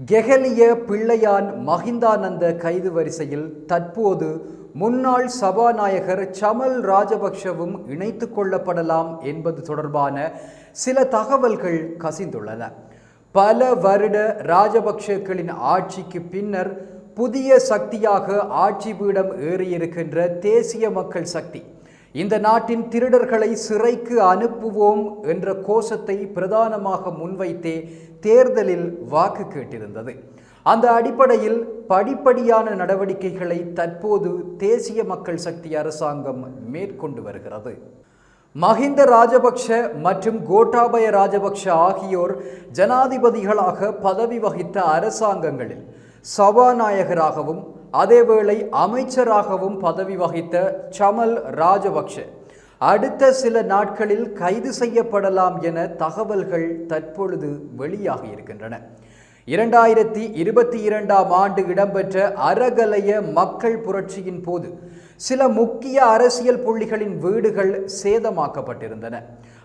கெஹலிய பிள்ளையான் மஹிந்தானந்த கைது வரிசையில் தற்போது முன்னாள் சபாநாயகர் சமல் ராஜபக்ஷவும் இணைத்து கொள்ளப்படலாம் என்பது தொடர்பான சில தகவல்கள் கசிந்துள்ளன. பல வருட ராஜபக்ஷக்களின் ஆட்சிக்கு பின்னர் புதிய சக்தியாக ஆட்சி பீடம் ஏறியிருக்கின்ற தேசிய மக்கள் சக்தி இந்த நாட்டின் திருடர்களை சிறைக்கு அனுப்புவோம் என்ற கோஷத்தை பிரதானமாக முன்வைத்தே தேர்தலில் வாக்கு கேட்டிருந்தது. அந்த அடிப்படையில் படிப்படியான நடவடிக்கைகளை தற்போது தேசிய மக்கள் சக்தி அரசாங்கம் மேற்கொண்டு வருகிறது. மஹிந்த ராஜபக்ஷ மற்றும் கோட்டாபய ராஜபக்ஷ ஆகியோர் ஜனாதிபதிகளாக பதவி வகித்த அரசாங்கங்களில் சபாநாயகராகவும் அதேவேளை அமைச்சராகவும் பதவி வகித்த சமல் ராஜபக்ஷ அடுத்த சில நாட்களில் கைது செய்யப்படலாம் என தகவல்கள் தற்பொழுது வெளியாகி இருக்கின்றன. இரண்டாயிரத்தி இருபத்தி இரண்டாம் ஆண்டு இடம்பெற்ற அறகலைய மக்கள் புரட்சியின் போது சில முக்கிய அரசியல் புள்ளிகளின் வீடுகள் சேதமாக்கப்பட்டிருந்தன.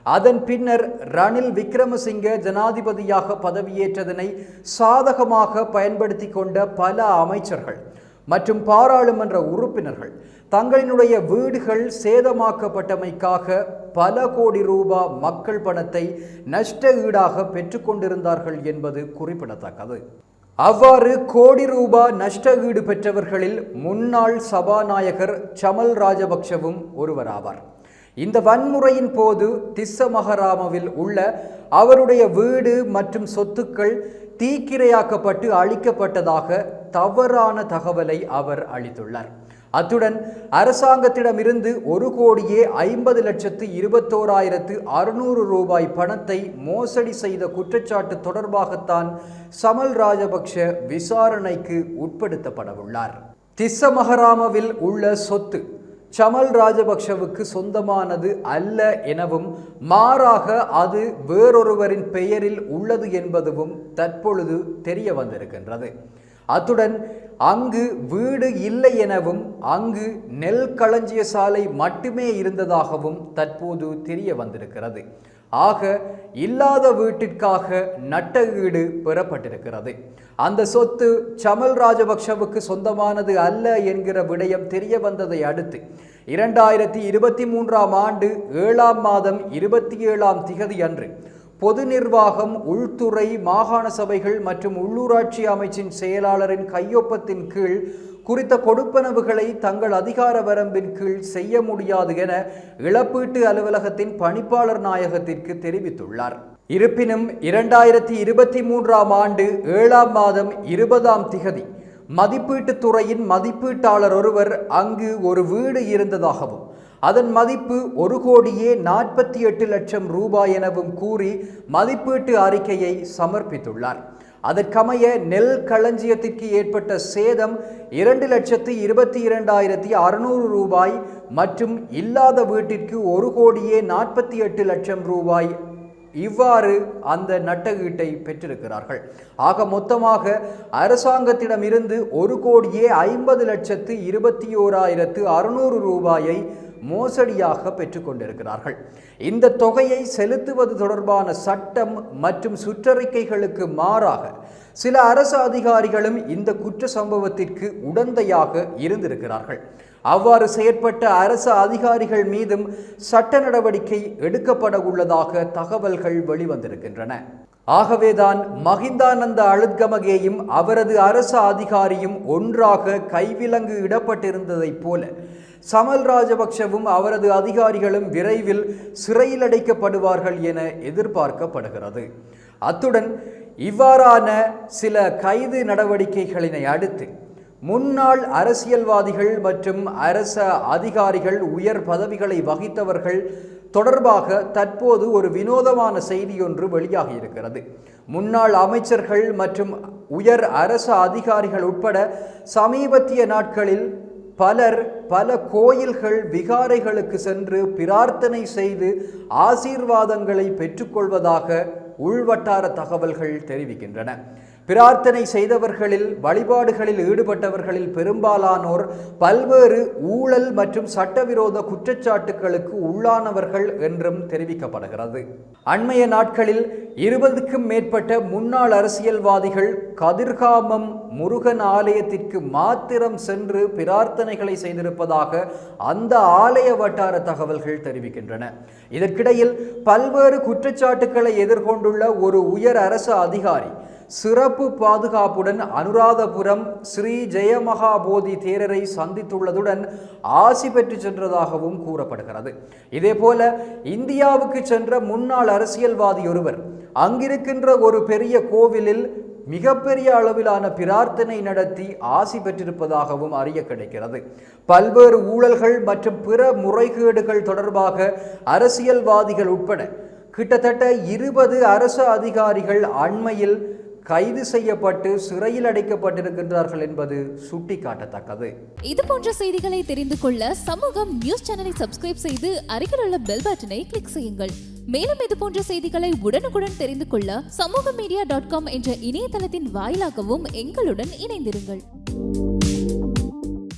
அதன் பின்னர் ரணில் விக்ரமசிங்க ஜனாதிபதியாக பதவியேற்றதனை சாதகமாக பயன்படுத்தி கொண்ட பல அமைச்சர்கள் மற்றும் பாராளுமன்ற உறுப்பினர்கள் தங்களினுடைய வீடுகள் சேதமாக்கப்பட்டமைக்காக பல கோடி ரூபா மக்கள் பணத்தை நஷ்ட ஈடாக பெற்றுக்கொண்டிருந்தார்கள் என்பது குறிப்பிடத்தக்கது. அவ்வாறு கோடி ரூபா நஷ்ட ஈடு பெற்றவர்களில் முன்னாள் சபாநாயகர் சமல் ராஜபக்ஷவும் ஒருவராவார். இந்த வன்முறையின் போது திஸ்ஸமஹராமவில் உள்ள அவருடைய வீடு மற்றும் சொத்துக்கள் தீக்கிரையாக்கப்பட்டு அழிக்கப்பட்டதாக தவறான தகவலை அவர் அளித்துள்ளார். அத்துடன் அரசாங்கத்திடமிருந்து ஒரு கோடியே ஐம்பது லட்சத்து இருபத்தோராயிரத்து அறுநூறு ரூபாய் பணத்தை மோசடி செய்த குற்றச்சாட்டு தொடர்பாகத்தான் சமல் ராஜபக்ஷ விசாரணைக்கு உட்படுத்தப்படவுள்ளார். திஸ்ஸமஹராமவில் உள்ள சொத்து சமல் ராஜபக்ஷவுக்கு சொந்தமானது அல்ல எனவும் மாறாக அது வேறொருவரின் பெயரில் உள்ளது என்பதுவும் தற்பொழுது தெரிய வந்திருக்கின்றது அத்துடன் அங்கு வீடு இல்லை எனவும் அங்கு நெல் களஞ்சிய சாலை மட்டுமே இருந்ததாகவும் தற்போது தெரிய வந்திருக்கிறது. ஆக இல்லாத வீட்டிற்காக நட்ட வீடு பெறப்பட்டிருக்கிறது. அந்த சொத்து சமல் ராஜபக்ஷவுக்கு சொந்தமானது அல்ல என்கிற விடயம் தெரிய வந்ததை அடுத்து இரண்டாயிரத்தி இருபத்தி மூன்றாம் ஆண்டு ஏழாம் மாதம் இருபத்தி ஏழாம் திகதி அன்று பொது நிர்வாகம் உள்துறை மாகாண சபைகள் மற்றும் உள்ளூராட்சி அமைச்சின் செயலாளரின் கையொப்பத்தின் கீழ் குறித்த கொடுப்பனவுகளை தங்கள் அதிகார வரம்பின் கீழ் செய்ய முடியாது என இழப்பீட்டு அலுவலகத்தின் பணிப்பாளர் நாயகத்திற்கு தெரிவித்துள்ளார். இருப்பினும் இரண்டாயிரத்தி இருபத்தி மூன்றாம் ஆண்டு ஏழாம் மாதம் இருபதாம் திகதி மதிப்பீட்டுத் துறையின் மதிப்பீட்டாளர் ஒருவர் அங்கு ஒரு வீடு இருந்ததாகவும் அதன் மதிப்பு ஒரு கோடியே நாற்பத்தி எட்டு லட்சம் ரூபாய் எனவும் கூறி மதிப்பீட்டு அறிக்கையை சமர்ப்பித்துள்ளார். அதற்கமைய நெல் களஞ்சியத்திற்கு ஏற்பட்ட சேதம் இரண்டு லட்சத்து இருபத்தி இரண்டாயிரத்தி அறுநூறு ரூபாய் மற்றும் இல்லாத வீட்டிற்கு ஒரு கோடியே நாற்பத்தி எட்டு லட்சம் ரூபாய். இவ்வாறு அந்த நட்டகீட்டை பெற்றிருக்கிறார்கள். ஆக மொத்தமாக அரசாங்கத்திடமிருந்து ஒரு கோடியே ஐம்பது லட்சத்து இருபத்தி ஓராயிரத்து அறுநூறு ரூபாயை மோசடியாக பெற்றுக்கொண்டிருக்கிறார்கள். இந்த தொகையை செலுத்துவது தொடர்பான சட்டம் மற்றும் சுற்றறிக்கைகளுக்கு மாறாக சில அரசு அதிகாரிகளும் இந்த குற்ற சம்பவத்திற்கு உடந்தையாக இருந்திருக்கிறார்கள். அவ்வாறு செயற்பட்ட அரசு அதிகாரிகள் மீதும் சட்ட நடவடிக்கை எடுக்கப்பட உள்ளதாக தகவல்கள் வெளிவந்திருக்கின்றன. ஆகவேதான் மகிந்தானந்த அழுத்கமகேயும் அவரது அரசு அதிகாரியும் ஒன்றாக கைவிலங்கு இடப்பட்டிருந்ததைப் போல சமல் ராஜபக்ஷவும் அவரது அதிகாரிகளும் விரைவில் சிறையில் அடைக்கப்படுவார்கள் என எதிர்பார்க்கப்படுகிறது. அத்துடன் இவ்வாறான சில கைது நடவடிக்கைகளினை அடுத்து முன்னாள் அரசியல்வாதிகள் மற்றும் அரச அதிகாரிகள் உயர் பதவிகளை வகித்தவர்கள் தொடர்பாக தற்போது ஒரு வினோதமான செய்தி ஒன்று வெளியாகி இருக்கிறது முன்னாள் அமைச்சர்கள் மற்றும் உயர் அரச அதிகாரிகள் உட்பட சமீபத்திய நாட்களில் பலர் பல கோயில்கள் விகாரைகளுக்கு சென்று பிரார்த்தனை செய்து ஆசீர்வாதங்களை பெற்றுக்கொள்வதாக உள்வட்டார தகவல்கள் தெரிவிக்கின்றன. பிரார்த்தனை செய்தவர்களில் வழிபாடுகளில் ஈடுபட்டவர்களில் பெரும்பாலானோர் பல்வேறு ஊழல் மற்றும் சட்டவிரோத குற்றச்சாட்டுகளுக்கு உள்ளானவர்கள் என்றும் தெரிவிக்கப்படுகிறது. அண்மைய நாட்களில் இருபதுக்கும் மேற்பட்ட முன்னாள் அரசியல்வாதிகள் கதிர்காமம் முருகன் ஆலயத்திற்கு மாத்திரம் சென்று பிரார்த்தனைகளை செய்திருப்பதாக அந்த ஆலய வட்டார தகவல்கள் தெரிவிக்கின்றன. இதற்கிடையில் பல்வேறு குற்றச்சாட்டுக்களை எதிர்கொண்டுள்ள ஒரு உயர் அரசு அதிகாரி சிறப்பு பாதுகாப்புடன் அனுராதபுரம் ஸ்ரீ ஜெயமகாபோதி தேரரை சந்தித்துள்ளதுடன் ஆசி பெற்று சென்றதாகவும் கூறப்படுகிறது. இதேபோல இந்தியாவுக்கு சென்ற முன்னாள் அரசியல்வாதி ஒருவர் அங்கிருக்கின்ற ஒரு பெரிய கோவிலில் மிகப்பெரிய அளவிலான பிரார்த்தனை நடத்தி ஆசி பெற்றிருப்பதாகவும் அறிய கிடைக்கிறது. பல்வேறு ஊழல்கள் மற்றும் பிற முறைகேடுகள் தொடர்பாக அரசியல்வாதிகள் உட்பட கிட்டத்தட்ட இருபது அரசு அதிகாரிகள் அண்மையில் கைது செய்யப்பட்டு சிறையில் அடைக்கப்பட்டிருக்கின்றார்கள் என்பது சுட்டிக்காட்டத்தக்கது. இது போன்ற செய்திகளை தெரிந்து கொள்ள சமூகம் நியூஸ் சேனலை சப்ஸ்கிரைப் செய்து அருகில் உள்ள பெல் பட்டனை கிளிக் செய்யுங்கள். மேலும் இது போன்ற செய்திகளை உடனுக்குடன் தெரிந்து கொள்ள சமூக மீடியா டாட் காம் என்ற இணையதளத்தின் வாயிலாகவும் எங்களுடன் இணைந்திருங்கள்.